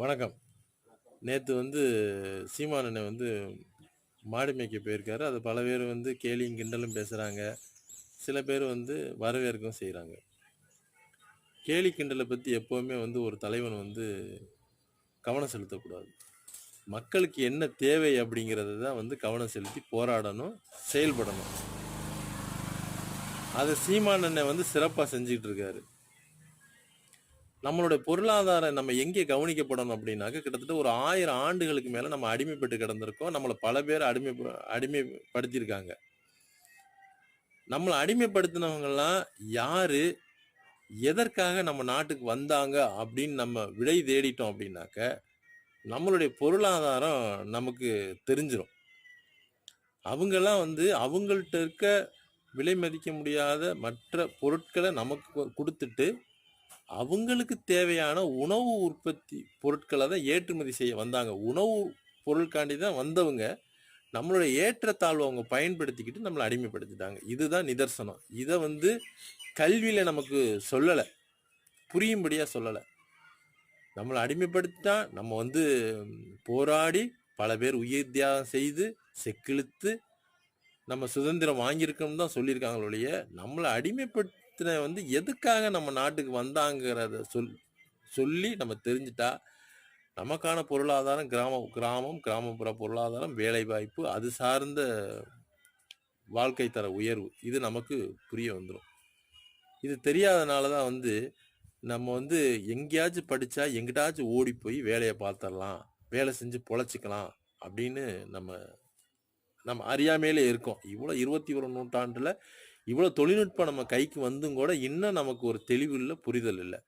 வணக்கம். நேற்று வந்து சீமானனை வந்து மாடு மேய்க்க போயிருக்காரு. அது பல பேர் வந்து கேலியும் கிண்டலும் பேசுகிறாங்க சில பேர் வந்து வரவேற்கவும் செய்கிறாங்க கேலி கிண்டலை பற்றி எப்போவுமே வந்து ஒரு தலைவன் வந்து கவனம் செலுத்தக்கூடாது. மக்களுக்கு என்ன தேவை அப்படிங்கிறத தான் வந்து கவனம் செலுத்தி போராடணும் செயல்படணும். அதை சீமானனை வந்து சிறப்பாக செஞ்சுக்கிட்டு இருக்காரு. நம்மளுடைய பொருளாதாரம் நம்ம எங்கே கவனிக்கப்படணும் அப்படின்னாக்க கிட்டத்தட்ட ஒரு ஆயிரம் ஆண்டுகளுக்கு மேலே நம்ம அடிமைப்பட்டு கிடந்திருக்கோம். நம்மளை பல பேர் அடிமை அடிமைப்படுத்தியிருக்காங்க. நம்மளை அடிமைப்படுத்தினவங்கெல்லாம் யாரு? எதற்காக நம்ம நாட்டுக்கு வந்தாங்க? அப்படின்னு நம்ம விடை தேடிட்டோம் அப்படின்னாக்க நம்மளுடைய பொருளாதாரம் நமக்கு தெரிஞ்சிடும் அவங்கெல்லாம் வந்து அவங்கள்ட்ட இருக்க விலை மதிக்க முடியாத மற்ற பொருட்களை நமக்கு கொடுத்துட்டு அவங்களுக்கு தேவையான உணவு உற்பத்தி பொருட்களை தான் ஏற்றுமதி செய்ய வந்தாங்க. உணவு பொருட்காண்டி தான் வந்தவங்க நம்மளுடைய ஏற்றத்தாழ்வு அவங்க பயன்படுத்திக்கிட்டு நம்மளை அடிமைப்படுத்திட்டாங்க. இதுதான் நிதர்சனம். இதை வந்து கல்வியில் நமக்கு சொல்லலை. புரியும்படியாக சொல்லலை. நம்மளை அடிமைப்படுத்திட்டான் நம்ம வந்து போராடி பல பேர் உயிர் தியாகம் செய்து செக்கிழுத்து நம்ம சுதந்திரம் வாங்கியிருக்கோம்னு தான் சொல்லியிருக்காங்களோடைய ஒழிய நம்மளை அடிமைப்படுத்தின வந்து எதுக்காக நம்ம நாட்டுக்கு வந்தாங்கிறத சொல் சொல்லி நம்ம தெரிஞ்சுட்டா நமக்கான பொருளாதாரம் கிராம கிராமம் கிராமப்புற பொருளாதாரம் வேலைவாய்ப்பு அது சார்ந்த வாழ்க்கை தர உயர்வு இது நமக்கு புரிய வந்துடும் இது தெரியாதனால தான் வந்து நம்ம வந்து எங்கேயாச்சும் படித்தா எங்கிட்டாச்சும் ஓடி போய் வேலையை பார்த்துடலாம் வேலை செஞ்சு பொழைச்சிக்கலாம் அப்படின்னு நம்ம நம்ம அறியாமையிலே இருக்கோம். இவ்வளோ இருபத்தி ஒரு நூற்றாண்டில் இவ்வளோ தொழில்நுட்பம் நம்ம கைக்கு வந்தும் கூட இன்னும் நமக்கு ஒரு தெளிவு இல்லை புரிதல் இல்லை.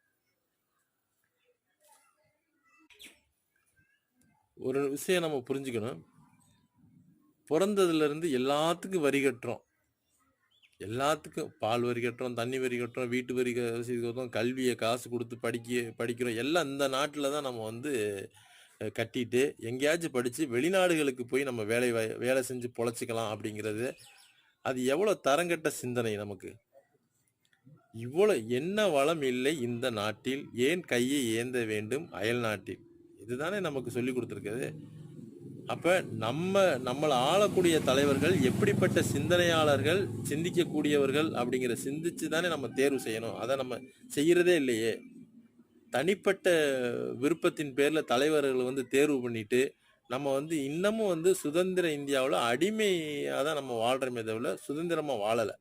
ஒரு விஷயம் நம்ம புரிஞ்சுக்கணும். பிறந்ததுலேருந்து எல்லாத்துக்கும் வரி கட்டுறோம். எல்லாத்துக்கும் பால் வரி கட்டுறோம் தண்ணி வரி கட்டுறோம் வீட்டு வரி க- ரசீது கட்டுறோம் கல்வியை காசு கொடுத்து படிக்க படிக்கிறோம். எல்லாம் இந்த நாட்டில் தான் நம்ம வந்து கட்டிட்டு எங்கேயாச்சும் படித்து வெளிநாடுகளுக்கு போய் நம்ம வேலை வேலை செஞ்சு பொழைச்சிக்கலாம் அப்படிங்கிறது அது எவ்வளோ தரங்கட்ட சிந்தனை நமக்கு? இவ்வளோ என்ன வளம் இல்லை இந்த நாட்டில்? ஏன் கையை ஏந்த வேண்டும் அயல் நாட்டில்? இதுதானே நமக்கு சொல்லி கொடுத்துருக்குது அப்ப நம்ம நம்மளை ஆளக்கூடிய தலைவர்கள் எப்படிப்பட்ட சிந்தனையாளர்கள் சிந்திக்கக்கூடியவர்கள் அப்படிங்கிற சிந்திச்சு தானே நம்ம தேர்வு செய்யணும். அதை நம்ம செய்யறதே இல்லையே. தனிப்பட்ட விருப்பத்தின் பேர்ல தலைவர்கள் வந்து தேர்வு பண்ணிட்டு நம்ம வந்து இன்னமும் வந்து சுதந்திர இந்தியாவில் அடிமையாக தான் நம்ம வாழ்கிறோமே தவிர சுதந்திரமாக வாழலை.